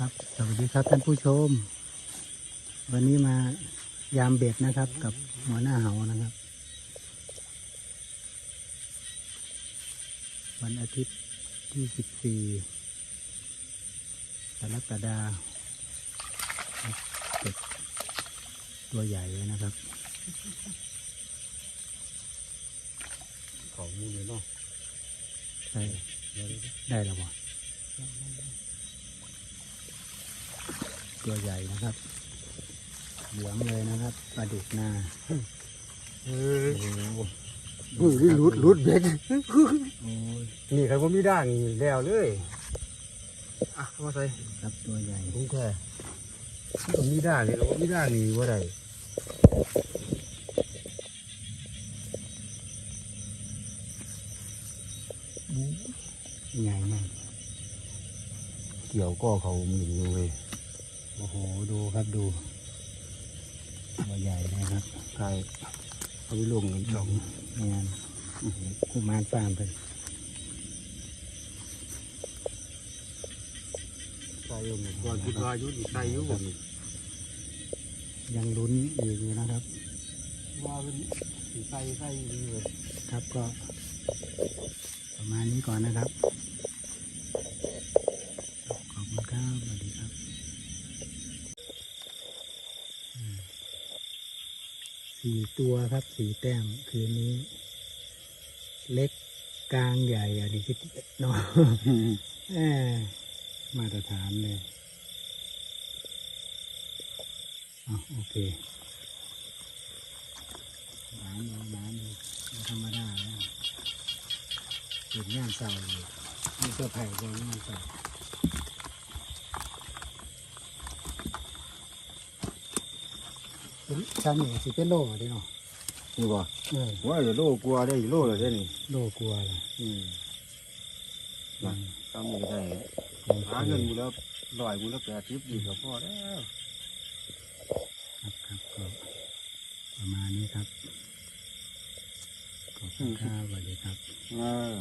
ครับ สวัสดีครับท่านผู้ชม วันนี้มายามเบ็ดนะครับ กับหัวหน้าเหานะครับ วันอาทิตย์ที่14กรกฎาคมเก็บตัวใหญ่เลยนะครับเขามูเลยเนาะได้เดี๋ยวได้แล้วบ่ ตัวใหญ่นะครับ เหลืองเลยนะครับปลาดุกนาเออโอ้โหอุ้ยรุดรุดเบ็ดโอ้ยนี่ใครว่ามีด่างนี่แล้วเลยอะเอามาใส่ครับตัวใหญ่ถุงแค่ก็มีด่างนี่เรามีด่างนี่ว่าไรใหญ่มากเกี่ยวก็เขามีอยู่เว้ย โอ้โห ดูครับดูตัวใหญ่นะครับใช่เอาไปลงเงินสองงานคุมานฟาร์มไปใส่อยู่ก่อนคิดว่าอยุติใส่อยู่ผมยังลุ้นอีกอยู่นะครับว่าเป็นสิใส่ใส่ดีเลยครับก็ ประมาณนี้ก่อนนะครับ ขอบคุณครับสวัสดีครับอืม สี่ตัวครับสี่แต้มคืนนี้ เล็กกลางใหญ่อันนี้คือเนาะแหมมาตรฐานเลยอะโอเคหวานเอาหวานดูไม่ธรรมดาแล้วเห็นงานเสาอยู่นี่ก็ไผ่ก็งานเสาเป็น ชั้นนี่สิเป็นโลดิเนาะนี่บ่เออว่าจะโลกลัวได้โลเลยใช่นี่โลกลัวเลยอืมอืมทำมือได้โอหาเคเงินกูแล้วลอยกูแล้วแปดทิพย์ดีกับพ่อแล้วครับครับก็ประมาณนี้ครับขอบคุณครับสวัสดีครับอ่า